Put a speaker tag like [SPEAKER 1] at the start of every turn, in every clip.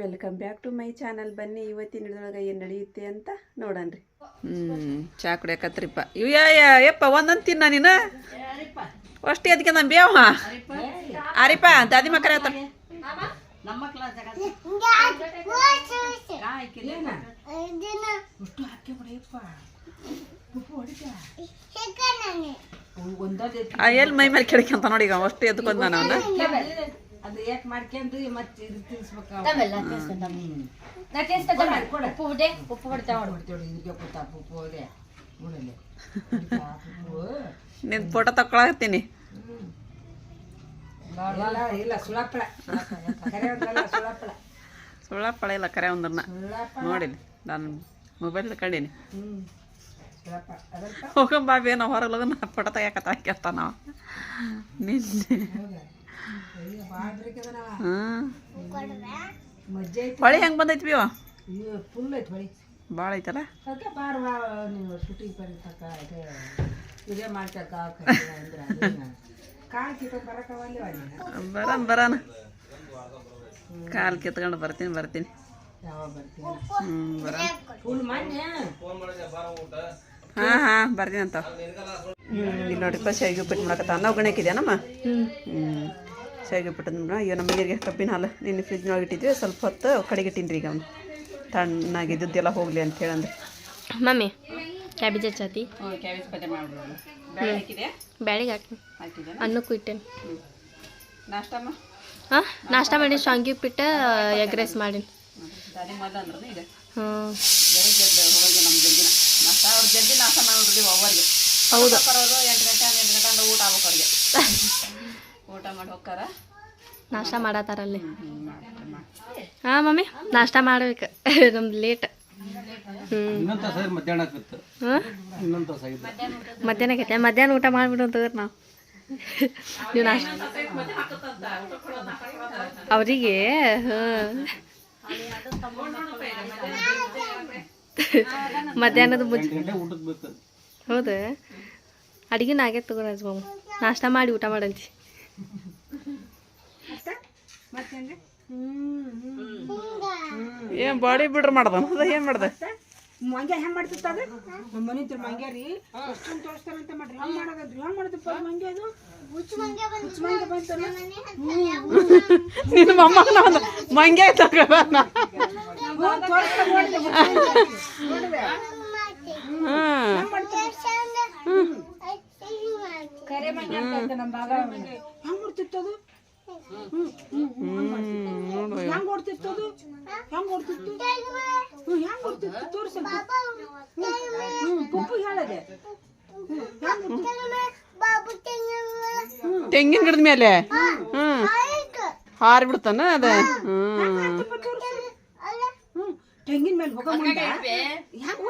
[SPEAKER 1] Welcome back to my channel ಬನ್ನಿ, ಇವತ್ತಿನ ಹಿಡಿದೊಳಗೆ ಏನು ನಡೆಯುತ್ತೆ ಅಂತ ನೋಡನ್ರಿ. ಹ್ಞೂ ಚಾ ಕುಡಿಯಕತ್ರಿಪ್ಪ. ಇವ್ ಯಪ್ಪ, ಒಂದೊಂದು ತಿನ್ನ ನೀನು? ಅಷ್ಟೇ ಅದಕ್ಕೆ ನಾನು ಬೇವ? ಅರಿಪ, ದಾದಿ ಮಕ್ಕಳ
[SPEAKER 2] ಹತ್ರ
[SPEAKER 1] ಎಲ್ಲಿ ಮೈ ಮೇಲೆ ಕೆಳಕಂತ ನೋಡಿ ಈಗ, ಅಷ್ಟು ಎದ್ಕೊಂಡ ನಾನು
[SPEAKER 2] ಅದು ಯಾಕೆ ಮಾಡ್ಕೊಂಡು ಮತ್ತೆ ಇದು ತಿನ್ಸ್ಬೇಕು
[SPEAKER 3] ಉಪ್ಪು ಬಿಟ್ಟೆ ಉಪ್ಪು ಬಿಡ್ತಾ ನೋಡು.
[SPEAKER 2] ಕೊಡ್ತೇವೆ ಇದಕ್ಕೆ ಕೊಡ್ತಾ ಪುಪ್ಪು ಅದೇ. ಉಣಲೆ ಪುಪ್ಪು
[SPEAKER 1] ನಿನ್ ಫೋಟೋ ತಕೊಳಕತ್ತೀನಿ
[SPEAKER 2] ಇಲ್ಲ ಇಲ್ಲ ಸುಳಪ್ಪಳ ಕರೆ ಒಂದಲ್ಲ ಸುಳಪ್ಪಳ
[SPEAKER 1] ಸುಳ್ಳ ಪಳ ಇಲ್ಲ ಕರೆ ಒಂದನ್ನ.
[SPEAKER 2] ಸುಳಪ್ಪ
[SPEAKER 1] ನಾನು ಮೊಬೈಲ್
[SPEAKER 2] ಅದಲ್ಪ
[SPEAKER 1] ಹೋಗಂಬಾಬಿ ಏನೋ ಹೊರಗೆ ಲಗನ ಫೋಟೋ ತೆಗಿಯಕತ್ತ ಹಾಕಿರ್ತಾನ ನಾವು ನಿನ್ನೆ
[SPEAKER 2] ಐತಿ
[SPEAKER 1] ಹೊಳಿ ಹೆಂಗೆ ಬಂದೈತಿ ಬಿವ
[SPEAKER 2] ಫುಲ್ ಐತಿ ಹೊಳಿ.
[SPEAKER 1] ಭಾಳ ಐತಲ್ಲ?
[SPEAKER 2] ಅದಕ್ಕೆ ಬಾರ ನೀವು ಶೂಟಿಂಗ್ ಬರೀತಕ್ಕ ಅದೇ ಇದೇ ಮಾಡ್ತಕ್ಕ ಅಂದ್ರೆ ಕಾಲು ಕಿತ್ತ ಬರಕವಲ್ಲಿ
[SPEAKER 1] ಬರೋಣ ಬರೋಣ ಕಾಲು ಕಿತ್ಕೊಂಡು ಬರ್ತೀನಿ ಬರ್ತೀನಿ. ಹಾಂ ಹಾಂ ಬರ್ತೀನಿ ಅಂತ. ಹ್ಞೂ ಇಲ್ಲಿ ನೋಡಿ ಶಾವಿಗೆ ಉಪ್ಪಿಟ್ಟು ಮಾಡಕತ್ತ. ನಾವು ಗಣಕಿದ್ಯಾನಮ್ಮ ಹ್ಞೂ ಶಾವಿಗೆ ಅಯ್ಯೋ ನಮ್ಮ ಮನೆಯವ್ರಿಗೆ ಕಬ್ಬಿನ ಹಾಲು ನಿನ್ನೆ ಫ್ರಿಜ್ನೊಳಗೆ ಇಟ್ಟಿದ್ವಿ. ಸ್ವಲ್ಪ ಹೊತ್ತು ಕಡೆಗಿಟ್ಟಿನ್ರಿ ಈಗ ಅವನು. ತಣ್ಣಾಗಿದ್ದೆಲ್ಲ ಹೋಗಲಿ ಅಂತ ಹೇಳಂದ್ರೆ.
[SPEAKER 3] ಮಮ್ಮಿ ಕ್ಯಾಬೇಜ್ ಹಚ್ಚಾತಿ?
[SPEAKER 1] ಕ್ಯಾಬೇಜ್ ಪಲ್ಯ ಮಾಡ್ಬಿಡೋಣ. ಬೇಳೆ ಹಾಕಿದೆ
[SPEAKER 3] ಬ್ಯಾಳಿಗೆ ಹಾಕಿ. ಅನ್ನಕ್ಕೂ ಇಟ್ಟೇನೆ.
[SPEAKER 1] ನಾಷ್ಟಮ್ಮ?
[SPEAKER 3] ಹಾಂ ನಾಷ್ಟ ಮಾಡಿ ಶಾಂಗಿ ಉಪ್ಪಿಟ್ಟ ಎಗ್ ರೈಸ್ ಮಾಡೀನಿ. ಹ್ಞೂ.
[SPEAKER 1] ನಮ್ಮ ಜಲ್ದಿನ ನಾಷ್ಟ ಅವ್ರು ಜಲ್ದಿ ನಾಷ್ಟ ಮಾಡಿಬಿಡ್ತೀವಿ
[SPEAKER 3] ಹೌದು.
[SPEAKER 1] ಎಂಟು ಗಂಟೆ ಎಂಟು ಗಂಟೆ ಅಂದ್ರೆ ಊಟ ಆಗ್ಬೇಕು ಅವ್ರಿಗೆ. ಊಟ ಮಾಡಿ ಹೋಗ್ತಾರ?
[SPEAKER 3] ನಾಷ್ಟ ಮಾಡತ್ತಾರಲ್ಲಿ ಹಾ ಮಮ್ಮಿ ನಾಷ್ಟ ಮಾಡ್ಬೇಕು. ನಮ್ದು ಲೇಟ್
[SPEAKER 4] ಮಧ್ಯಾಹ್ನ
[SPEAKER 3] ಆಗೈತೆ. ಮಧ್ಯಾಹ್ನ ಊಟ ಮಾಡ್ಬಿಡು ಅಂತವ್ರು ನಾವು. ನೀವು ನಾಷ್ಟ ಅವರಿಗೆ ಮಧ್ಯಾಹ್ನದ ಹೌದ
[SPEAKER 4] ಅಡಿಗೆ ಗಂಟೆ ಊಟಕ್ಕೆ ಬೇಕು.
[SPEAKER 3] ಹೌದು. ಅಡಿಗೆನ ಆಗೈತೆ ತಗೋ ರಾಜಮಾಮ ನಾಷ್ಟ ಮಾಡಿ ಊಟ ಮಾಡಂತಿ.
[SPEAKER 1] ಏನು ಬಾಡಿ ಬಿಡ್ರಿ ಮಾಡ್ದ? ಏನ್ ಏನು ಮಾಡ್ದೆ?
[SPEAKER 2] ಮಂಗ್ಯ ಹೆಂಗ್ ಮಾಡ್ತಿತ್ತ ಅದು? ನಮ್ಮ ಮನೆ ಮಂಗ್ಯಾರಿ ಮಂಗ್ಯ ರೀ. ಅಷ್ಟೊಂದು ತೋರಿಸ್ತಾರಂತ ಮಾಡ್ರಿ. ಹೆಂಗ್ ಮಾಡೋದ್ರಿ ಹೆಂಗ್ ಮಾಡೋದಪ್ಪ ಮಂಗ್ಯ ಅದು? ಹುಚ್ಚ ಮಂಗ್ಯ ಬಂತು
[SPEAKER 1] ನಿನ್ನ ಮಮ್ಮ ತಗೋಣ
[SPEAKER 2] ತೋರಿಸ್ತಾ ನೋಡಿದೆ ಹುಚ್ಚ ಮಂಗ್ಯ.
[SPEAKER 1] ಹ್ಞೂ
[SPEAKER 2] ಹೆಂಗ್ ಹೆಂಗ್ ಹೆಂಗ್ ಹೆಂಗ್ ತೋರಿಸ ಪುಪ್ಪು ಹೇಳದೆ.
[SPEAKER 1] ತೆಂಗಿನ ಗಿಡದ ಮೇಲೆ? ಹ್ಮ್. ಹಾರಿ ಬಿಡ್ತಾನ ಅದ?
[SPEAKER 2] ತೆಂಗಿನ ಮೇಲೆ ಹೋಗ ಹೆಂಗ್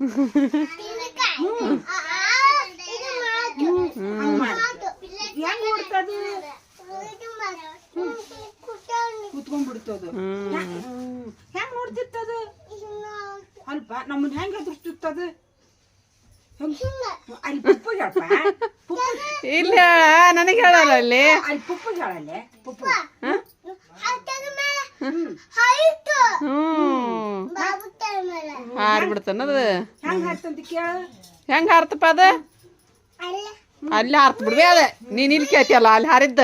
[SPEAKER 2] ಹಂಗ್ ಮಾಡು. ಹೆಂಗ್ ಓಡ್ತದು ಕೂತ್ಕೊಂಡ್ಬಿಡ್ತದು ಹೆಂಗ್ ನೋಡ್ತಿತ್ತದು ಅಲ್ಪ ನಮ್ಮನ್ನ ಹೆಂಗ್ ಎದುರಿಸ್ತಿತ್ತದು ಅಲ್ಲಿ ಪುಪ್ಪು ಹೇಳಪ್ಪ ಪುಪ್ಪು
[SPEAKER 1] ಇಲ್ಲ ನನಗೆ ಹೇಳಲ್ಲ ಅಲ್ಲಿ
[SPEAKER 2] ಅಲ್ಲಿ ಪುಪ್ಪು ಹೇಳಲ್ಲೇ ಪುಪ್ಪು
[SPEAKER 1] ಹ್ಞೂ ಹಾರಿ ಬಿಡ್ತಾನ ಅದು
[SPEAKER 2] ಹೆಂಗ್ ಹಾರ್ತಂತ ಕೇಳ
[SPEAKER 1] ಹೆಂಗೆ ಹಾರ್ತಪ್ಪ ಅದ ಅಲ್ಲಿ ಹಾರ್ತ ಬಿಡ್ಬೇ ಅದ. ನೀನು ಇಲ್ಲಿ ಕೇಳ್ತಿಯಲ್ಲ ಅಲ್ಲಿ ಹಾರಿದ್ದ.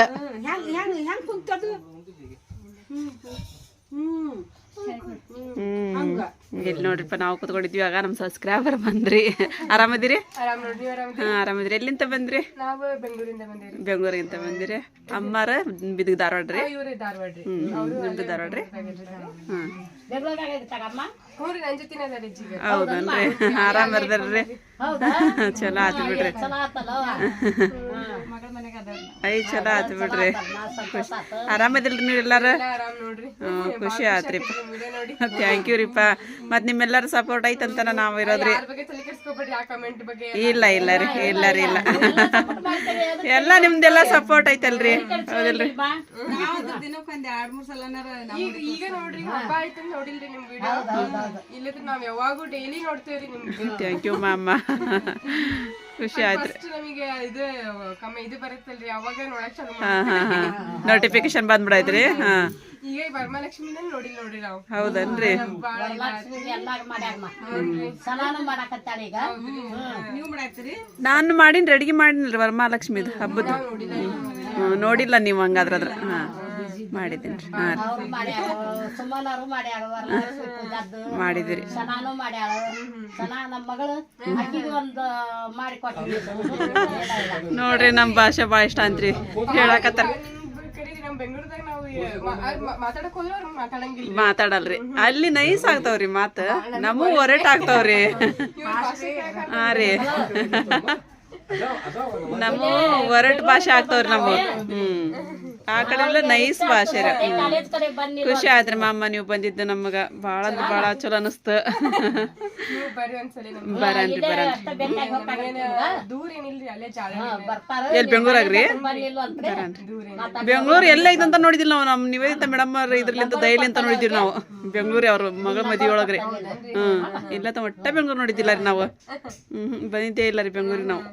[SPEAKER 1] ಇಲ್ಲಿ ನೋಡ್ರಿಪ್ಪ ನಾವು ಕುತ್ಕೊಂಡಿದ್ವಿ ಆಗ ನಮ್ಮ ಸಬ್ಸ್ಕ್ರೈಬರ್ ಬಂದ್ರಿ. ಆರಾಮದಿರಿ? ಹಾಂ ಆರಾಮದಿರಿ. ಎಲ್ಲಿಂದ ಬಂದ್ರಿ?
[SPEAKER 5] ಬೆಂಗಳೂರಿಂದ
[SPEAKER 1] ಬಂದಿರಿ. ಅಮ್ಮಾರ ಬಿದಗ್ ಧಾರವಾಡ್ರಿ? ಹ್ಮ್ ನಿಮ್ದು ಧಾರವಾಡ್ರಿ? ಹ್ಮ್ ಹೌದನ್ರಿ ಆರಾಮ ಬರ್ದಾರ್ರಿ ಚಲೋ ಆತು ಬಿಡ್ರಿ. ಐ ಚಲೋ ಆತು ಬಿಡ್ರಿ. ಖುಷಿ ಆರಾಮದಿಲ್ರಿ ನೀವು ಎಲ್ಲಾರ?
[SPEAKER 5] ಆರಾಮ್ ನೋಡ್ರಿ.
[SPEAKER 1] ಖುಷಿ ಆತ್ರಿಪ್ಪ ಥ್ಯಾಂಕ್ ಯು ರೀಪ್ಪ ಮತ್ತು ನಿಮ್ಮೆಲ್ಲರ ಸಪೋರ್ಟ್ ಐತಂತನ ನಾವು ಇರೋದ್ರಿ.
[SPEAKER 5] ಯಾರ ಬಗ್ಗೆ ತಲೆ ಆ ಕಮೆಂಟ್ ಬಗ್ಗೆ
[SPEAKER 1] ಇಲ್ಲ ಇಲ್ಲ ರೀ ಇಲ್ಲ ರೀ ಇಲ್ಲ. ಎಲ್ಲ ನಿಮ್ದೆಲ್ಲ ಸಪೋರ್ಟ್ ಐತಲ್ರಿ. ಹೌದಿಲ್ರಿ. ಥ್ಯಾಂಕ್ ಯು ಮಾಮ. ಖುಷಿ
[SPEAKER 5] ಆಯ್ತು. ನಮಗೆ ಇದು ಕಮ್ಮಿ ಇದು ಬರುತ್ತಲ್ರಿ ಅವಾಗ ನೋಡಕ್ ಚಾಲು
[SPEAKER 1] ಹಾಂ ಹಾಂ ಹಾಂ. ನೋಟಿಫಿಕೇಶನ್ ಬಂದ್ಬಿಡೈತ್ರಿ. ಹಾಂ.
[SPEAKER 5] ಈಗ ಈ ವರಮಹಾಲಕ್ಷ್ಮಿನ ನೋಡಿಲ್ಲ ನೋಡ್ರಿ ನಾವು.
[SPEAKER 1] ಹೌದನ್ರಿ. ನಾನು ಮಾಡಿನ ಅಡಿಗೆ ಮಾಡಿನಲ್ರಿ ವರಮಹಾಲಕ್ಷ್ಮಿದು ಹಬ್ಬದ. ನೋಡಿಲ್ಲ. ನೀವು ಹಂಗಾದ್ರ ಅದ್ರ ಹಾಂ. ಮಾಡಿದ್ದೀನಿ ಮಾಡಿದಿರಿ
[SPEAKER 2] ಸನಾನು ಮಾಡ್ಯಾಳ ಸನಾ ನಮ್ಮ ಮಗಳು ಅಕ್ಕಿಗೆ ಒಂದು ಮಾಡಿ ಕೊಟ್ಟಿವಿ
[SPEAKER 1] ನೋಡ್ರಿ ನಮ್ಮ ಭಾಷೆ ಭಾಳ ಇಷ್ಟ ಅಂತ್ರಿ. ಹೇಳಕತ್ತಾರ. ಮಾತಾಡಲ್ರಿ. ಅಲ್ಲಿ ನೈಸ್ ಆಗ್ತಾವ್ರಿ ಮಾತು. ನಮಗೂ ಒರಟ್ ಆಗ್ತಾವ್ರಿ. ಹಾ ರೀ. ನಮ್ಮ ಒರಟ್ ಭಾಷೆ ಆಗ್ತಾವ್ರಿ ನಮ್ಮ ಹ್ಮ್. ಆ ಕಡೆ ಎಲ್ಲ ನೈಸ್ ಭಾಷೆ ಖುಷಿ ಆದ್ರೆ ಮಾಮ ನೀವು ಬಂದಿದ್ದು ನಮಗ ಭಾಳ ಅಂದ್ರೆ ಭಾಳ ಚಲೋ ಅನಿಸ್ತ. ಬರನ್ರಿ ಬರನ್ರಿ
[SPEAKER 5] ಜಾಗ
[SPEAKER 2] ಬರ್ತಾರ.
[SPEAKER 1] ಎಲ್ಲಿ ಬೆಂಗಳೂರಾಗ್ರಿ
[SPEAKER 2] ಅಂತ್ರಿ
[SPEAKER 1] ಬೆಂಗಳೂರು ಎಲ್ಲ ಇದಂತ ನೋಡಿದಿಲ್ಲ ನಾವು ನಮ್ಮ ನಿವೇದಿತ ಮೇಡಮ್ ಅವ್ರ ಇದ್ರಲಿಂತ ದೈಲಿ ಅಂತ ನೋಡಿದಿವಿ ನಾವು. ಬೆಂಗಳೂರು ಅವ್ರ ಮಗಳ ಮದಿ ಒಳಗ್ರಿ. ಹ್ಮ್. ಇಲ್ಲ ತ ಒಟ್ಟ ಬೆಂಗಳೂರು ನೋಡಿದ್ದಿಲ್ಲ ರೀ ನಾವು. ಹ್ಮ್ ಬಂದಿದ್ದೇ ಇಲ್ಲ ರೀ ಬೆಂಗಳೂರಿಗೆ ನಾವು.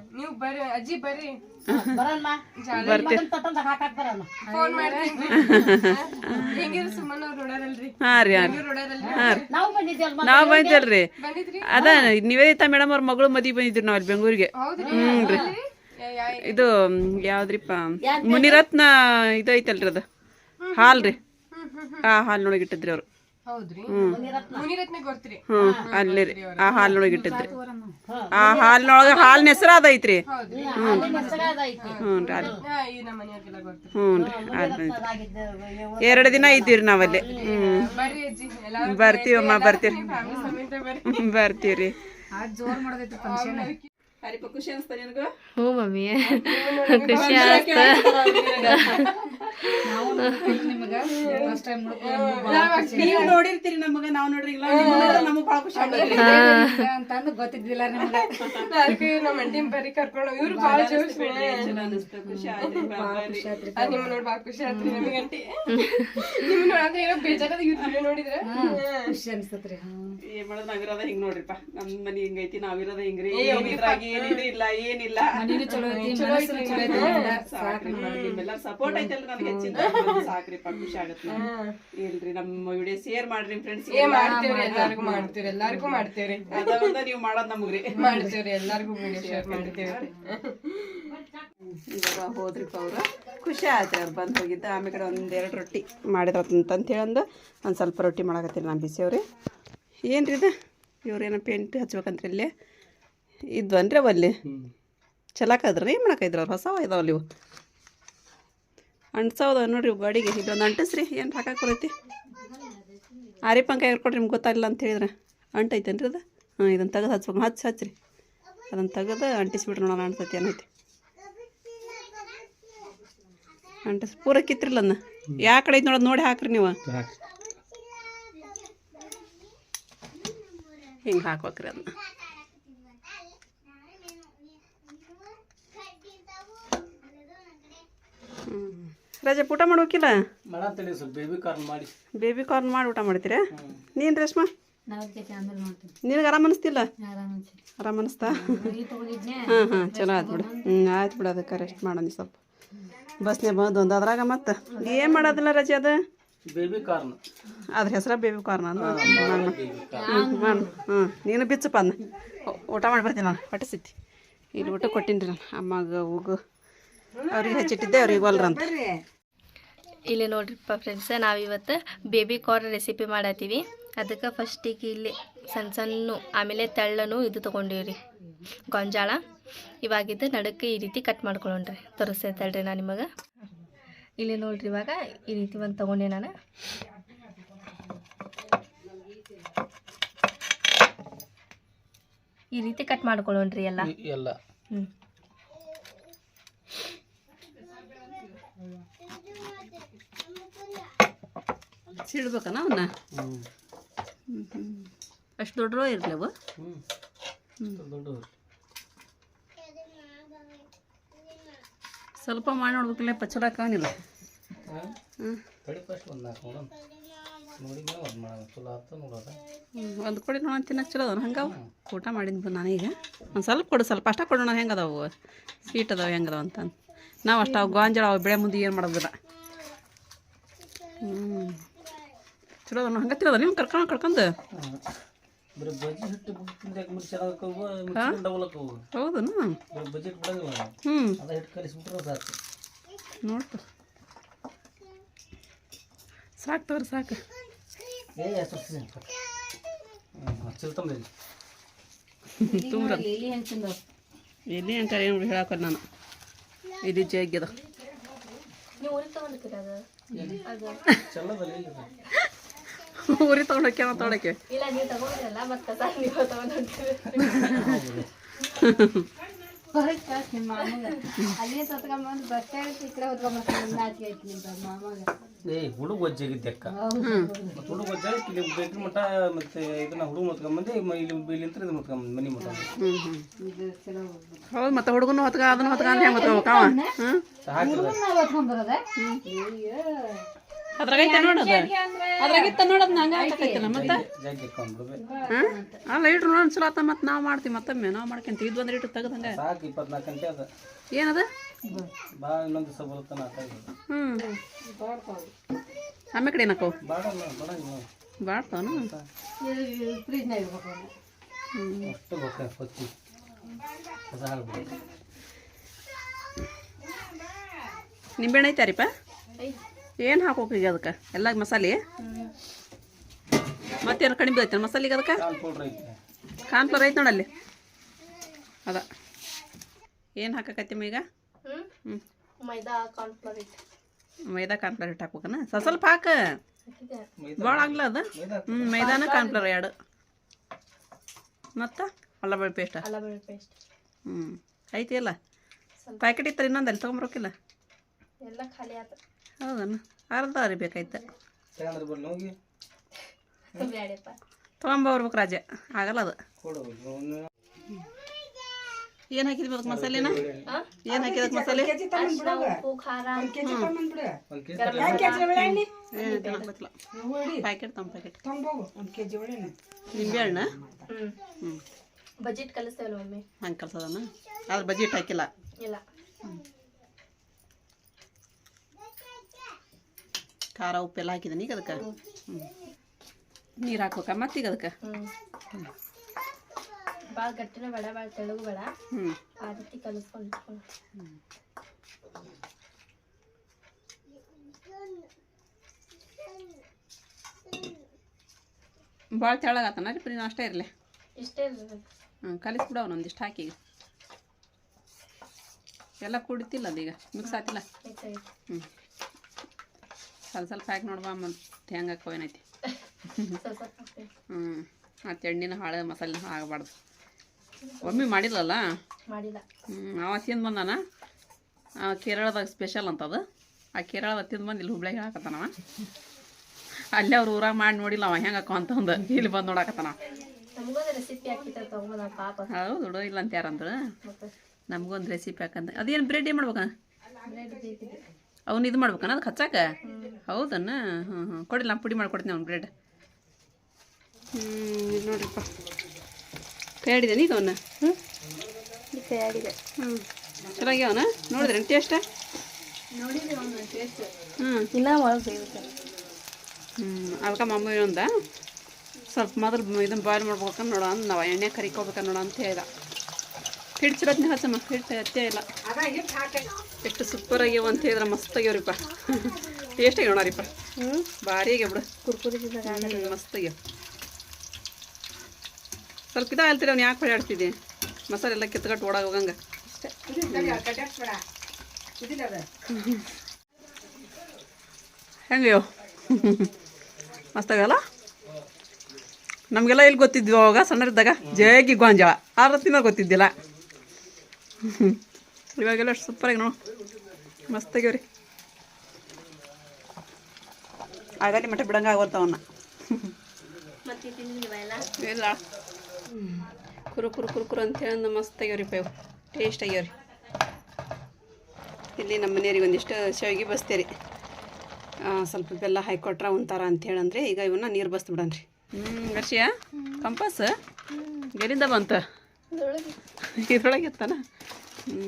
[SPEAKER 5] ಬರ್ತೀವಿ ಬರ್ರಿ ಫೋನ್ ಮಾಡ್ತೀನಿ. ಹೆಂಗಿದ್ರು ಸುಮ್ಮನೆ ಅವ್ರು ನೋಡಾರಲ್ರಿ
[SPEAKER 1] ಹಾ ರೀ ಹಾ ರೀ.
[SPEAKER 5] ಇವ್ರು
[SPEAKER 1] ಹಾ ರೀ.
[SPEAKER 2] ನಾವು ಬಂದಿದ್ದೇವಲ್ಲ
[SPEAKER 1] ನಾವು ಬಂದಿದ್ದಲ್ರಿ
[SPEAKER 5] ಬಂದಿದ್ರಿ?
[SPEAKER 1] ಅದ ನಿವೇದಿತಾ ಮೇಡಮ್ ಅವ್ರ ಮಗಳು ಮದಿ ಬಂದಿದ್ರು ನಾವು ಅಲ್ಲಿ ಬೆಂಗಳೂರಿಗೆ.
[SPEAKER 5] ಹ್ಞೂ
[SPEAKER 1] ಹ್ಮ್ ರೀ. ಇದು ಯಾವ್ದ್ರಿಪ್ಪ? ಮುನಿರತ್ನ ಇದು ಐತಲ್ರಿ ಅದು ಹಾಲ್ ರೀ. ಆ ಹಾಲ್ನೊಳಗೆ ಇಟ್ಟಿದ್ರಿ ಅವ್ರು.
[SPEAKER 5] ಹೌದ್ರಿ? ಮುನಿರತ್ನ. ಗೊತ್ತ್ರಿ.
[SPEAKER 1] ಹ್ಮ್ ಅಲ್ಲಿ ರೀ ಆ ಹಾಲ್ನೊಳಗೆ ಇಟ್ಟಿದ್ರಿ. ಆ ಹಾಲಿನೊಳಗೆ ಹಾಲಿನ ಹೆಸರು ಅದೈತ್ರಿ ಹ್ಞೂ ರೀ ಅಲ್ಲಿ
[SPEAKER 5] ಹಾ ಈ ನಮ್ಮ ಮನೆಯವ್ರಿಗೆಲ್ಲ ಗೊತ್ತ್ರಿ
[SPEAKER 1] ಹ್ಞೂ ರೀ ಅದ್ ಬಂದ್ರಿ.
[SPEAKER 2] ಅದಾಗಿದ್ದು
[SPEAKER 1] ಎರಡು ದಿನ ಇದ್ದೀರಿ ನಾವಲ್ಲಿ.
[SPEAKER 5] ಹ್ಞೂ
[SPEAKER 1] ಬರ್ತೀವಮ್ಮ ಬರ್ತೀರಿ
[SPEAKER 5] ಫ್ಯಾಮಿಲಿ
[SPEAKER 1] ಬರ್ತೀವ್ರಿ ಖುಷಿ ಅನಿಸ್ತಾ ನಿನಗೂ
[SPEAKER 3] ಹ್ಞೂ ಮಮ್ಮಿ ಖುಷಿ ಆಯ್ತು
[SPEAKER 1] ನೀವು ನೋಡಿರ್ತೀರಿ ನಮಗ ನಾವು ನೋಡ್ರಿಲ್ಲ ನಮಗ್ ಭಾಳ ಖುಷಿ
[SPEAKER 2] ಅಂತಂದು ಗೊತ್ತಿದ್ದಿಲ್ಲ ನಿಮ್ಗೆ
[SPEAKER 5] ಅದಕ್ಕೆ ನಮ್ಮ ಕರ್ಕೊಂಡು ಇವ್ರು ಜೋಶ್
[SPEAKER 1] ಅನಿಸ್ತು ಖುಷಿ ಆಯ್ತು
[SPEAKER 5] ನಿಮ್ಮ ನೋಡಿ ಭಾಳ ಖುಷಿ ಆತ್ರಿ ನಮಗೆ ಅಂಟಿ ನಿಮ್ ನೋಡಂದ್ರೆ ಏನೋ ಬೇಜಾರದ ಇವ್ರು ನೋಡಿದ್ರೆ
[SPEAKER 2] ಖುಷಿ ಅನ್ಸ್ತತ್ರಿ
[SPEAKER 1] ಏನ್ ಮಾಡೋದು ನಾವಿರೋದ ಹಿಂಗ್ ನೋಡ್ರಿಪ್ಪ ನಮ್ ಮನಿ ಹಿಂಗೈತಿ ನಾವಿರೋದ ಹಿಂಗ್ರಿ ಏನಿದ್ರಾಗ ಏನಿದು ಇಲ್ಲ ಏನಿಲ್ಲ. ಸಾಕ್ರಿ ನಿಮ್ಮೆಲ್ಲರ ಸಪೋರ್ಟ್ ಐತಲ್ರಿ ನನ್ಗೆ ಹೆಚ್ಚಿನ ಸಾಕ್ರಿಪ್ಪ ಖುಷಿ ಆಗತ್ತೆ ಇಲ್ರಿ ನಮ್ಮ ವಿಡಿಯೋ ಶೇರ್ ಮಾಡ್ರಿ ಫ್ರೆಂಡ್ಸ್
[SPEAKER 5] ಮಾಡ್ತೀವಿ ಮಾಡ್ತೇವ್ರಿ ಎಲ್ಲಾರ್ಗು ಮಾಡ್ತೇವ್ರಿ ಎಲ್ಲಾರ್ಗು ಮಾಡ್ತೇವ್ರಿ.
[SPEAKER 1] ಅದ ನೀವು ಮಾಡೋದ್ ನಮಗ್ರಿ.
[SPEAKER 5] ಮಾಡ್ತೇವ್ರಿ ಎಲ್ಲಾರ್ಗು ವಿಡಿಯೋ ಶೇರ್ ಮಾಡ್ತೇವ್ರಿ.
[SPEAKER 1] ಇವಾಗ ಹೋದ್ರಿಪ್ಪ ಅವರು. ಖುಷಿ ಆಯ್ತು ಅವ್ರು ಬಂದು ಹೋಗಿದ್ದ. ಆಮೇಲೆ ಕಡೆ ಒಂದೆರಡು ರೊಟ್ಟಿ ಮಾಡಿದ್ರಂತ ಹೇಳಂದು ಒಂದು ಸ್ವಲ್ಪ ರೊಟ್ಟಿ ಮಾಡಕತ್ತೀನಿ ನಾನು ಬಿಸಿಯವ್ರಿ. ಏನು ರೀ ಇದು? ಇವ್ರೇನೋ ಪೇಂಟ್ ಹಚ್ಬೇಕಂತ್ರಿ ಇಲ್ಲಿ. ಇದ್ವನ್ರಿ ಅವಲ್ಲಿ ಚಲಾಕದ್ರಿ ಏನು ಮಾಡಕೈದ್ರಿ ಅವ್ರು ಹೊಸವ ಇದಾವಲ್ಲಿ ಇವು. ಅಂಟ್ಸವದ ನೋಡ್ರಿ ಇವು ಗಾಡಿಗೆ. ಇಲ್ಲೊಂದು ಅಂಟಿಸ್ರಿ. ಏನು ಹಾಕಕ್ಕೆ ಬರೈತಿ? ಆರಿ ಪಂಕ ಕೊಡ್ರಿ ನಿಮ್ಗೆ ಗೊತ್ತಾಗಿಲ್ಲ ಅಂತ ಹೇಳಿದ್ರೆ. ಅಂಟೈತೇನ್ರಿ ಅದು? ಹಾಂ ಇದನ್ನು ತೆಗೆದು ಹಚ್ಬೇಕು. ಹಚ್ಚಿ ಹಚ್ಚಿರಿ ಅದನ್ನು ತೆಗೆದು ಅಂಟಿಸ್ಬಿಟ್ರಿ ನೋಡೋಣ ಅನ್ಸತಿ ಏನೈತಿ. ಅಂಟಿಸ್ ಪೂರ ಕಿತ್ರಿಲ್ಲ ಅದನ್ನ ಯಾವ ಕಡೆ ಐತಿ ನೋಡೋದು ನೋಡಿ ಹಾಕ್ರಿ ನೀವು. ಹಿಂಗೆ ಹಾಕ್ಬೇಕ್ರಿ ಅದನ್ನ ಹ್ಞೂ ರಜೆ ಊಟ
[SPEAKER 4] ಮಾಡೋಕಿಲ್ಲ ಸ್ವಲ್ಪ ಬೇಬಿ ಕಾರ್ನ್ ಮಾಡಿ.
[SPEAKER 1] ಬೇಬಿ ಕಾರ್ನ್ ಮಾಡಿ ಊಟ ಮಾಡ್ತೀರಾ? ನೀನು ರೇಷ್ಮಾ? ನಿನಗೆ ಆರಾಮ ಅನಿಸ್ತಿಲ್ಲ? ಆರಾಮ ಅನಿಸ್ತಾ. ಹಾಂ ಹಾಂ ಚಲೋ ಆಯ್ತು ಬಿಡು. ಹ್ಞೂ ಆಯ್ತು ಬಿಡು ಅದಕ್ಕೆ ರೆಸ್ಟ್ ಮಾಡೋಣ ಸ್ವಲ್ಪ. ಬಸ್ನೇ ಬಂದು ಒಂದು ಅದ್ರಾಗ ಮತ್ತೆ. ಏನು ಮಾಡೋದಿಲ್ಲ ರಜೆ ಅದು?
[SPEAKER 4] ಬೇಬಿ ಕಾರ್ನ್
[SPEAKER 1] ಅದ್ರ ಹೆಸರ ಬೇಬಿ ಕಾರ್ನ್ ಅಂದು ಮಾಡು ಹ್ಞೂ ನೀನು ಬಿಚ್ಚಪ್ಪ ಅನ್ನ. ಊಟ ಮಾಡಿ ಬರ್ತೀನಿ ನಾನು ಪಟ್ಟಿಸಿದ್ದಿ ಇಲ್ಲಿ ಊಟ ಕೊಟ್ಟಿನಿ ರೀ ನಾನು ಅಮ್ಮಗೆ ಹೋಗು ಅವ್ರಿಗೆ ಹೆಚ್ಚಿಟ್ಟಿದ್ದೆ ಅವ್ರಿಗೆ ಒಲ್ರಂತ.
[SPEAKER 3] ಇಲ್ಲಿ ನೋಡ್ರಿಪ್ಪ ಫ್ರೆಂಡ್ಸ್ ನಾವಿವತ್ತು ಬೇಬಿ ಕಾರ್ನ್ ರೆಸಿಪಿ ಮಾಡತ್ತೀವಿ. ಅದಕ್ಕೆ ಫಸ್ಟಿಗೆ ಇಲ್ಲಿ ಸಣ್ಣ ಸಣ್ಣ ಆಮೇಲೆ ತೆಳ್ಳನು ಇದು ತೊಗೊಂಡಿವ್ರಿ ಗೊಂಜಾಳ. ಇವಾಗಿದ್ದು ನಡಕ್ಕೆ ಈ ರೀತಿ ಕಟ್ ಮಾಡ್ಕೊಳ್ಳೋಣ್ರಿ ತಳ್ಳ್ರಿ ನಾನು ನಿಮಗೆ. ಇಲ್ಲಿ ನೋಡ್ರಿ ಇವಾಗ ಈ ರೀತಿ ಒಂದು ತೊಗೊಂಡೆ ನಾನು. ಈ ರೀತಿ ಕಟ್ ಮಾಡ್ಕೊಳ್ಳೋಣ್ರಿ ಎಲ್ಲ.
[SPEAKER 4] ಎಲ್ಲ.
[SPEAKER 3] ಹ್ಞೂ
[SPEAKER 1] ಸಿಡ್ಬೇಕನ ಅವನ್ನ ಅಷ್ಟು ದೊಡ್ಡರೋ ಇರಲಿ ಅವು ಸ್ವಲ್ಪ ಮಾಡಿ
[SPEAKER 4] ನೋಡ್ಬೇಕಲ್ಲ ಫಸ್ಟ್ ಒಂದು
[SPEAKER 1] ಕೊಡಿ ನೋಡೋಣ ತಿನ್ನಕ್ಕೆ ಚಲೋ ಅದ ಹಂಗೆ ಊಟ ಮಾಡಿದ್ವಿ ನಾನೀಗ. ಒಂದು ಸ್ವಲ್ಪ ಕೊಡು, ಸ್ವಲ್ಪ ಅಷ್ಟ ಕೊಡೋಣ ಹೆಂಗೆ ಅದಾವು? ಸ್ವೀಟ್ ಅದಾವೆ, ಹೆಂಗೆ ಅದಾವ ಅಂತಂದು ನಾವು ಅಷ್ಟು ಅವು ಗಾಂಜಾಳ, ಅವು ಬೆಳೆ ಮುಂದೆ ಏನು ಮಾಡೋದಿಲ್ಲ ಹ್ಞೂ ಚಲೋ ಅದ ಹಂಗೆ ತಿರೋದ ನೀವು ಕರ್ಕೊಂಡು ಕರ್ಕೊಂಡು.
[SPEAKER 4] ಬರೀ ಬಜ್ಜಿ ಹಿಟ್ಟು ತಿಂದಾಗ ಮಿರ್ಚಿ ಚೆನ್ನಾಗಕ್ಕವು ಮಿರ್ಚಿ ಡಬಲ್ ಹಾಕವು
[SPEAKER 1] ಹೌದನು?
[SPEAKER 4] ಬರೀ ಬಜ್ಜಿ ಹಿಟ್ಟು ಬಿಡಂಗಿಲ್ಲ
[SPEAKER 1] ಹ್ಞೂ
[SPEAKER 4] ಅದ ಹಿಟ್ಟು ಕಲಿಸ್ಬಿಟ್ರೆ ಸಾಕು.
[SPEAKER 1] ನೋಡ್ತು ಸಾಕು ತೋರಿ ಸಾಕು.
[SPEAKER 4] ಏ ಎಷ್ಟು ಚಿಲ್ತಂಬ
[SPEAKER 1] ತುಂಬ. ಎಲ್ಲಿ ಅಂತಾರೆ ಏನು ಹೇಳಕ್ಕ ನಾನು. ಇದು ಜಗ್ಗದ
[SPEAKER 3] ನೀವು ಊರಿಗೆ ತೊಗೊಂಡಿರ್ತೀರ ಅದು ಅದು
[SPEAKER 4] ಚಲ್ಲದಲ್ಲಿ ಇಲ್ಲ
[SPEAKER 1] ಊರಿ ತಗೊಂಡೋಕೆ ನಾ ತೊಗೊಳಕ್ಕೆ
[SPEAKER 3] ಇಲ್ಲ ನೀವು ತಗೊಂಡಿರಲ್ಲ ಮತ್ತೆ ಕಸ ನೀವು
[SPEAKER 4] ಹುಡುಗ ಒಜ್ಜಾಗಿದ್ದೆ ಅಕ್ಕ. ಮತ್ತು ಹುಡುಗ ಒಜ್ಜಾಗಿ ಇಲ್ಲಿ ಬೇಕ್ರಿ ಮಠ ಮತ್ತೆ ಇದನ್ನ ಹುಡುಗ ಮುತ್ಕೊಂಬಂದು ಇಲ್ಲಿ ಇಲ್ಲಿಂತ್ರ ಇದು ಮುತ್ಕೊಂಬಂದು ಮನೆ
[SPEAKER 1] ಹೌದು ಮತ್ತೆ ಹುಡುಗನು ಹೊತ್ಕ ಅದನ್ನ ಹೊತ್ಕ ಅಂತ ಹೆಂಗೆ ಅದ್ರಾಗೈತೆ ನೋಡೋದು. ಅದ್ರಾಗಿತ್ತ ನೋಡೋದು ನಂಗೆ ಆಗ್ತೈತಿಲ್ಲ ಮತ್ತೆ?
[SPEAKER 4] ಜಾಗಿ ಇಟ್ಕೊಂಡ್ಬಿಡ್ಬೇಕು.
[SPEAKER 1] ಹಾಂ? ಅಲ್ಲ ಇಟ್ರು ನೋಡೋಣ ಚಲೋ ಆತ ಮತ್ತೆ ನಾವು ಮಾಡ್ತೀವಿ ಮತ್ತೊಮ್ಮೆ ನಾವು ಇದು ಒಂದು ಇಟ್ಟು ತೆಗ್ದಂಗೆ
[SPEAKER 4] ಸಾಕು ಇಪ್ಪತ್ನಾಲ್ಕು ಗಂಟೆ ಅದ.
[SPEAKER 1] ಏನದ? ಹ್ಞೂ ಆಮೇಲೆ ಕಡೆ ಏನಕ್ಕವು ಬಾಡ್ತಾವನು? ಐತಾರಿಪ್ಪ ಏನು ಹಾಕೋಕೆ ಈಗ ಅದಕ್ಕೆ? ಎಲ್ಲ ಮಸಾಲೆ? ಮತ್ತೇನು ಕಡಿಮೆ ಐತೆ ಮಸಾಲೆಗೆ ಅದಕ್ಕೆ?
[SPEAKER 4] ಕಾನ್ ಪೌಡ್ರ್ ಐತೆ.
[SPEAKER 1] ಐತೆ ನೋಡಲ್ಲಿ. ಅದ. ಏನು ಹಾಕಕತ್ತೀಮ ಈಗ?
[SPEAKER 3] ಹ್ಞೂ ಮೈದಾ ಕಾನ್ ಇಟ್ಟು
[SPEAKER 1] ಮೈದಾ ಕಾನ್ಫ್ಲವರ್ ಹಿಟ್ಟು ಹಾಕ್ಬೇಕನ? ಸ್ವಲ್ಪ ಸ್ವಲ್ಪ ಹಾಕ. ಭಾಳ ಆಗ್ಲ ಅದು?
[SPEAKER 4] ಮೈದಾ
[SPEAKER 1] ಹ್ಞೂ ಮೈದಾನ ಕಾನ್ಫ್ಲವರ್ ಎರಡು. ಮತ್ತು? ಅಲ್ಲಬಳ್ಳಿ ಪೇಸ್ಟ್
[SPEAKER 3] ಪೇಸ್ಟ್
[SPEAKER 1] ಹ್ಞೂ ಐತಿ ಅಲ್ಲ ಪ್ಯಾಕೆಟ್ ಇತ್ತು ಇನ್ನೊಂದು ಅಲ್ಲಿ? ತೊಗೊಂಬರೋಕಿಲ್ಲ?
[SPEAKER 3] ಎಲ್ಲ ಖಾಲಿ ಆತು.
[SPEAKER 1] ಹೌದನ? ಅರ್ಧ ಅರಿ ಬೇಕಾಯ್ತು. ತಗೊಂಬರ್ಬೇಕು ರಾಜ. ಆಗಲ್ಲ ಅದು. ಏನು ಹಾಕಿದ್ವಿ ಅದಕ್ಕೆ ಮಸಾಲೆನ
[SPEAKER 3] ಹಾಂ
[SPEAKER 1] ಏನು ಹಾಕಿದ ಮಸಾಲೆ? ಪ್ಯಾಕೆಟ್ ತಮ್ಮ ಪ್ಯಾಕೆಟ್
[SPEAKER 3] ನಿಂಬೆ
[SPEAKER 1] ಹಣ್ಣ?
[SPEAKER 3] ಬಜೆಟ್ ಕಲಿಸ್ತೇವಲ್ಲ ಒಮ್ಮೆ?
[SPEAKER 1] ಹಂಗೆ ಕಲ್ಸದನ? ಅದ್ರ ಬಜೆಟ್ ಹಾಕಿಲ್ಲ.
[SPEAKER 3] ಇಲ್ಲ.
[SPEAKER 1] ಖಾರ ಉಪ್ಪೆಲ್ಲ ಹಾಕಿದ್ದೀನಿ ಈಗ ಅದಕ್ಕೆ ಹ್ಞೂ ನೀರು ಹಾಕ್ಬೇಕ ಮತ್ತೀಗ ಅದಕ್ಕೆ?
[SPEAKER 3] ಹ್ಞೂ ಭಾಳ ಗಟ್ಟಿನ ಬೇಡ ಭಾಳ ತೆಳುಗು ಬೇಡ.
[SPEAKER 1] ಹ್ಞೂ
[SPEAKER 3] ಆ ರೀತಿ ಕಲಿಸ್ಕೊಂಡು ಹ್ಞೂ
[SPEAKER 1] ಭಾಳ ತೆಳಗಾತನ ರೀ ಪ್ರೀನ? ಅಷ್ಟೇ ಇರಲಿ.
[SPEAKER 3] ಇಷ್ಟೇ
[SPEAKER 1] ಹ್ಞೂ ಕಲಿಸ್ಬಿಡ ಒಂದಿಷ್ಟು ಹಾಕಿ ಎಲ್ಲ ಕುಡಿತಿಲ್ಲ ಅದೀಗ ಮಿಕ್ಸ್ ಹಾಕಿಲ್ಲ
[SPEAKER 3] ಮಿಕ್ಸ್
[SPEAKER 1] ಹ್ಞೂ ಸ್ವಲ್ಪ ಸ್ವಲ್ಪ ಹಾಕಿ ನೋಡುವ ಮತ್ತು ಹೆಂಗೆ ಹಾಕೋ ಏನೈತಿ. ಹ್ಞೂ ಮತ್ತು ಎಣ್ಣಿನ ಹಾಳು ಮಸಾಲೆ ಆಗಬಾರ್ದು. ಒಮ್ಮೆ ಮಾಡಿಲ್ಲಲ್ಲ
[SPEAKER 3] ಮಾಡಿಲ್ಲ.
[SPEAKER 1] ಹ್ಞೂ ಅವ ತಿಂದು ಬಂದಾನ? ಕೇರಳದಾಗ ಸ್ಪೆಷಲ್ ಅಂತದು ಆ ಕೇರಳದಾಗ ತಿಂದು ಬಂದು ಇಲ್ಲಿ ಹುಬ್ಳಿಗೆ ಹಾಕತ್ತಾನವ ಅಲ್ಲೇ ಅವ್ರು ಊರಾಗ ಮಾಡಿ ನೋಡಿಲ್ಲ ಅವ ಹೆಂಗೆ ಹಾಕೋ ಅಂತಂದು ಇಲ್ಲಿ ಬಂದು ನೋಡಾಕತ್ತಾನ ಹೌದು ದುಡೋ ಇಲ್ಲ ಅಂತ ಯಾರಂದ್ರೆ. ನಮಗೊಂದು ರೆಸಿಪಿ ಹಾಕಂತ. ಅದೇನು ಬ್ರೆಡ್ ಏನು ಮಾಡ್ಬೇಕ? ಅವ್ನು ಇದು ಮಾಡ್ಬೇಕನ ಅದಕ್ಕೆ ಹಚ್ಚಾಕ? ಹೌದನ್ನ ಹಾಂ ಹಾಂ ಕೊಡಿಲ್ಲ ನಾನು ಪುಡಿ ಮಾಡ್ಕೊಡ್ತೀನಿ ಅವ್ನು ಬ್ರೆಡ್. ಹ್ಞೂ ನೋಡ್ರಿಪ್ಪ. ಕೈ ಆಡಿದೇನೆ ಇದು ಅವನ್ನ ಹ್ಞೂ
[SPEAKER 3] ಕೈಯಾಡಿದೆ
[SPEAKER 1] ಹ್ಞೂ ಚೆನ್ನಾಗ್ಯಾವನ ನೋಡಿದ್ರೇನು ಟೇಸ್ಟ್ ಹ್ಞೂ
[SPEAKER 3] ಇನ್ನ ಒಳಗೆ
[SPEAKER 1] ಹ್ಞೂ ಅದಕ್ಕೆ ಮಮ್ಮಿ ಒಂದ? ಸ್ವಲ್ಪ ಮೊದಲು ಇದನ್ನು ಬಾಯ್ಲ್ ಮಾಡ್ಬೇಕಂತ ನೋಡೋಣ ನಾವು ಎಣ್ಣೆ ಕರಿಕೋಬೇಕಂತ ನೋಡ ಅಂತ ಹೇಳ್ದ. ಚಿರತ್ನ ಹಚ್ಚಮ್ಮ ಹಿಟ್ಟು ಹತ್ತೇ ಇಲ್ಲ. ಎಷ್ಟು ಸೂಪರ್ ಆಗ್ಯಾವ ಅಂತ ಹೇಳಿದ್ರೆ ಮಸ್ತ್ ಆಗ್ಯಾವ್ರಿಪ್ಪ. ಟೇಸ್ಟ್ ಆಗ್ಯಾವಣರಿಪ್ಪ
[SPEAKER 3] ಹ್ಞೂ
[SPEAKER 1] ಭಾರಿ ಆಗ್ಯಾವ ಬಿಡು.
[SPEAKER 3] ಕುರ್ಕುರಿ
[SPEAKER 1] ಮಸ್ತ್ ಆಗ್ಯಾವ. ಸ್ವಲ್ಪ ಇದ ಹೇಳ್ತೀರಿ ಅವ್ನು ಯಾಕೆ ಹೊಡ್ಯಾಡ್ತಿದ್ದೆ? ಮಸಾಲೆ ಎಲ್ಲ ಕಿತ್ಕಟ್ಟು ಓಡಾಗ ಹೋಗಂಗ. ಹೆಂಗಯ್ಯೋ ಮಸ್ತ್ ಆಗಲ್ಲ ನಮಗೆಲ್ಲ ಎಲ್ಲಿ ಗೊತ್ತಿದ್ವಿ ಅವಾಗ ಸಣ್ಣರಿದ್ದಾಗ ಜೇಗಿ ಗೋಂಜಾಳ. ಆರು ತಿನ್ನೋ ಗೊತ್ತಿದ್ದಿಲ್ಲ. ಇವಾಗೆಲ್ಲ ಅಷ್ಟು ಸೂಪರಾಗಿ ನೋಡು. ಮಸ್ತ್ ಆಗ್ಯಾವ್ರಿ ಆಗಲಿ ಮಠ ಬಿಡಂಗ ಆಗೋತವನ್ನ
[SPEAKER 3] ಮತ್ತೆ ತಿಂದಿಲ್ವ ಎಲ್ಲ
[SPEAKER 1] ಇಲ್ಲ. ಕುರು ಕುರು ಕುರು ಕುರು ಅಂತ ಹೇಳಿ ಮಸ್ತ್ ಆಗ್ಯಾವ್ರಿ ಪೇವ್. ಟೇಸ್ಟ್ ಆಗ್ಯಾವ್ರಿ ಇಲ್ಲಿ ನಮ್ಮ ಮನೆಯವ್ರಿಗೆ ಒಂದಿಷ್ಟು ಶಾವಿಗೆ ಬಸ್ತೀರಿ ಸ್ವಲ್ಪ ಬೆಲ್ಲ ಹಾಕೊಟ್ರ ಉಂತಾರ ಅಂತ ಹೇಳಂದ್ರೆ. ಈಗ ಇವನ್ನ ನೀರು ಬಸ್ತು ಬಿಡನ್ರಿ ಹ್ಞೂ ಗರ್ಷಿಯ ಕಂಪಾಸ್ ಎಲ್ಲಿಂದ ಬಂತ? ಇದ್ರೊಳಗೆ. ಇತ್ತಾನ ಹ್ಞೂ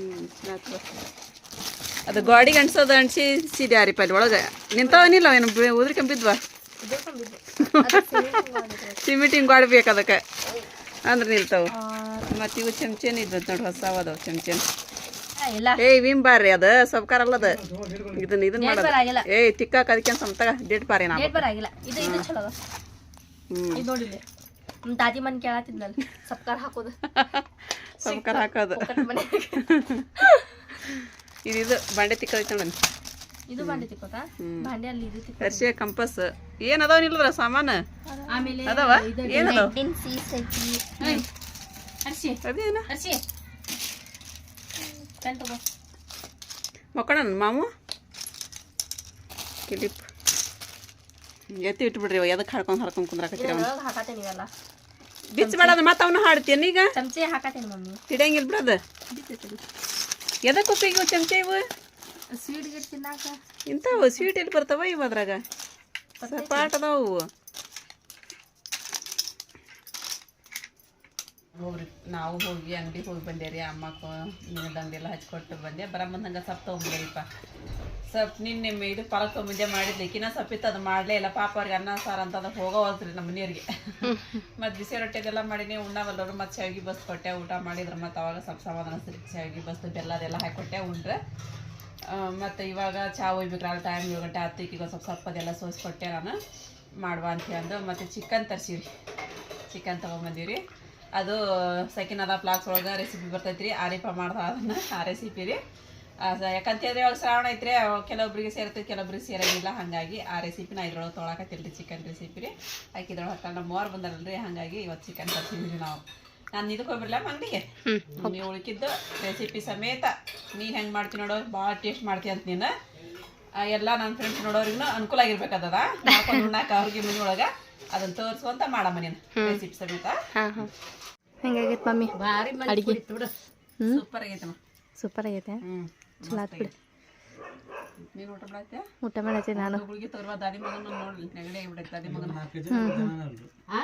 [SPEAKER 1] ಅದು ಗಾಡಿಗೆ ಅಂಟ್ಸೋದು ಅಂಟಿಸಿ ಸಿದ್ಯಾರಿಪ್ಪ ಅಲ್ಲಿ ಒಳಗೆ. ನಿಂತವನಿಲ್ಲ ಏನು ಉದ್ರಿ ಕಂಬಿದ್ವಾ ಸಿಮೆಂಟ್ ಹಿಂಗೆ ಗಾಡಿ ಬೇಕು ಅದಕ್ಕೆ. ಅಂದ್ರೆ ನಿಲ್ತಾವ. ಮತ್ತು ಇವು ಚಮಚೇನ ಇದ್ವ ನೋಡಿ ಹೊಸ ಅದಾವ ಚಮಚೇನ
[SPEAKER 3] ಇಲ್ಲ.
[SPEAKER 1] ಏಯ್ ವಿಮ್ ಬಾರ್ರಿ ಅದು ಸಬ್ಕಾರ ಅಲ್ಲದ ಇದನ್ನ ಇದನ್ನ ಮಾಡೋದು. ಏಯ್ ತಿಕ್ಕಾಕ ಅದಕ್ಕೆ ಸಮತ ಡೇಟ್ ಬಾರಿ ನಾ
[SPEAKER 3] ಡೇಟ್ ಬರಾಗಿಲ್ಲ ಮನ್ ಕೇಳತ್ತಿದ್ನಲ್ಲ ಸಬ್ಕಾರ ಹಾಕೋದು.
[SPEAKER 1] ಸಬ್ಕಾರ ಹಾಕೋದು.
[SPEAKER 3] ಒಕ್ಕಟ್ ಮನೆ
[SPEAKER 1] ಇದು ಇದು ಬಂಡೆ ತಿಕ್ಕದೈತೆ ನೋಡಿ.
[SPEAKER 3] ಇದು ಬಾಂಡೆ ತಿಕ್ಕೋತ ಬಾಂಡೆ ಅಲ್ಲಿ ಇದು ತಿಕ್ಕೋ
[SPEAKER 1] ಹರ್ಷಿಯ ಕಂಪಸ್. ಏನ್ ಅದಾವ ನಿಲ್ಲದ್ರ ಸಾಮಾನು?
[SPEAKER 3] ಆಮೇಲೆ
[SPEAKER 1] ಅದಾವ? ಏನ್
[SPEAKER 3] ಅದಾವ ಸೀಸ್ ಐತಿ ಹರ್ಷಿ
[SPEAKER 1] ಅದೇನ?
[SPEAKER 3] ಹರ್ಷಿ ಪೆನ್ ತಗೋ.
[SPEAKER 1] ಮಕ್ಕಳ ಮಾಮು? ಕಿಲಿಪ್. ಎತ್ತಿ ಇಟ್ಬಿಡ್ರಿ ಎದಕ್ಕೆ ಹಾಡ್ಕೊಂಡು ಹರ್ಕೊಂಡು ಕುಂದ್ರಾಕತ್ತೀರ ಬಿಚ್ಚ
[SPEAKER 3] ಬೇಡ ಹಾಕತ್ತೇನೆ ಇವೆಲ್ಲ.
[SPEAKER 1] ಬಿಚ್ಚಬೇಡ ಮತ್ತೆ ಅವನು ಹಾಡ್ತೀನಿ ಈಗ.
[SPEAKER 3] ಚಮಚೆ ಹಾಕತ್ತೇನೆ ಮಮ್ಮಿ.
[SPEAKER 1] ಹಿಡಿಯಂಗಿಲ್ಲ ಬಿಡದ ಎದಕ್ಕೆ ಉಪ್ಪಿಗೆ ಚಮಚೆ ಇವು?
[SPEAKER 3] ಸ್ವೀಟ್ ಗಿಟ್ ತಿನ್ನಾಕ.
[SPEAKER 1] ಇಂಥವು ಸ್ವೀಟ್ ಎಲ್ಲಿ ಬರ್ತಾವ ಇವು ಅದ್ರಾಗ? ಸಪಾಟ್ ಅದಾವು ಹೋಗ್ರಿ ನಾವು ಹೋಗಿ ಅಂಗಡಿಗೆ ಹೋಗಿ ಬಂದೇರಿ ಅಮ್ಮಕ್ಕ ಮೀನದ ಅಂಗಡಿ ಎಲ್ಲ ಹಚ್ಕೊಟ್ಟು ಬಂದೆ. ಬರಮ್ಮಂದು ಹಂಗೆ ಸಪ್ತ ತೊಗೊಂಬಂದಿರಿಪ್ಪ ಸೊಪ್ಪು ನಿನ್ನೆ ಇದು ಪಾಲಕ್ ಮುದ್ದೆ ಮಾಡಿದ್ಲಿ. ಕಿನ್ನ ಸೊಪ್ಪಿತ್ತು ಅದು ಮಾಡಲೇ ಇಲ್ಲ. ಪಾಪ ಅವ್ರಿಗೆ ಅನ್ನ ಸಾರು ಅಂತ ಅದು ಹೋಗೋವಲ್ತ್ರಿ ನಮ್ಮ ಮನೆಯವ್ರಿಗೆ. ಮತ್ತು ಬಿಸಿ ರೊಟ್ಟಿದೆಲ್ಲ ಮಾಡೀನಿ ಉಣ್ಣವಲ್ಲವ್ರು ಮತ್ತು ಶಾವಿಗೆ ಬಸ್ ಕೊಟ್ಟೆ ಊಟ ಮಾಡಿದ್ರು. ಮತ್ತು ಅವಾಗ ಸ್ವಲ್ಪ ಸಮಾಧಾನ ಸರಿ ಶಾವಿಗೆ ಬಸ್ ಬೆಲ್ಲ ಅದೆಲ್ಲ ಹಾಕಿಕೊಟ್ಟೆ ಉಂಡ್ರೆ. ಮತ್ತು ಇವಾಗ ಚಾ ಒಯ್ಬೇಕ್ರಲ್ಲ ಟೈಮ್ ಏಳು ಗಂಟೆ ಹತ್ತು ಈಗ ಸ್ವಲ್ಪ ಸ್ವಲ್ಪ ಅದೆಲ್ಲ ಸೋಸ್ಕೊಟ್ಟೆ ನಾನು. ಮಾಡುವ ಅಂತ ಅಂದು ಮತ್ತು ಚಿಕನ್ ತರ್ಸಿರಿ ಚಿಕನ್ ತೊಗೊಂಬಂದಿರಿ ಅದು ಸೆಕೆಂಡ್ ಅದ ಪ್ಲಾಕ್ಸ್ ಒಳಗೆ ರೆಸಿಪಿ ಬರ್ತೈತೆ ರೀ ಆರಿಪ ಮಾಡ್ದ ಅದನ್ನು ಆ ರೆಸಿಪಿ ರೀ. ಯಾಕಂತಂದ್ರೆ ಇವಾಗ ಶ್ರಾವಣ ಐತ್ರಿ ಕೆಲವೊಬ್ರಿಗೆ ಸೇರ್ತೈತಿ ಕೆಲವೊಬ್ರಿಗೆ ಸೇರಂಗಿಲ್ಲ. ಹಾಗಾಗಿ ಆ ರೆಸಿಪಿನ ಇದ್ರೊಳಗೆ ತೊಳಕತ್ತಿಲ್ರಿ ಚಿಕನ್ ರೆಸಿಪಿ ರೀ. ಆಕೆ ಇದ್ರೊಳಗೆ ಹಾಕೊಂಡು ನಮ್ಮ ಬಂದಾರಲ್ರಿ ಹಾಗಾಗಿ ಇವತ್ತು ಚಿಕನ್ ತರ್ಸಿದ್ರಿ ನಾವು. ನಾನು ಇದಕ್ಕೆ ಹೋಗ್ಬಿಡ್ಲ ಅಂಗಡಿಗೆ ನೀವು ಉಳ್ಕಿದ್ದು ರೆಸಿಪಿ ಸಮೇತ ನೀನು ಹೆಂಗೆ ಮಾಡ್ತೀನಿ ನೋಡೋ ಭಾಳ ಟೇಸ್ಟ್ ಮಾಡ್ತೀನಿ ಅಂತ ನೀನು. ಎಲ್ಲ ನನ್ನ ಫ್ರೆಂಡ್ಸ್ ನೋಡೋರಿಗೂ ಅನುಕೂಲ ಆಗಿರ್ಬೇಕದ ಮಾಡ್ಕೊಂಡು ಉಣ್ಣಾಕ ಅವ್ರಿಗೆ ಮನೆ ಒಳಗೆ ಅದನ್ನ ತೋರಿಸುವಂತ ಮಾಡಮ್ಮ ನೀನು ರೆಸಿಪಿ ಸಮೇತ.
[SPEAKER 3] ಹೆಂಗಾಗೈತೆ ಮಮ್ಮಿ? ಅಡಿಗೆ.
[SPEAKER 1] ಸೂಪರ್ ಆಗೈತಮ್ಮ.
[SPEAKER 3] ಸೂಪರ್ ಆಗೈತೆ.
[SPEAKER 1] ಹ್ಞೂ
[SPEAKER 3] ಚಲೋ ಆತ್ ಬಿಡು.
[SPEAKER 1] ನೀನು ಊಟ ಮಾಡತ್ತೆ
[SPEAKER 3] ಊಟ ಮಾಡತ್ತೀನಿ ನಾನು.
[SPEAKER 1] ಹುಡುಗಿ ತೋರುವ ದಾದಿ ಮಗನ ನೋಡಿ ನೆಗಡಿ ಆಗಿಬಿಡೈತೆ ದಾದಿ ಮಗನ.
[SPEAKER 3] ಹ್ಞೂ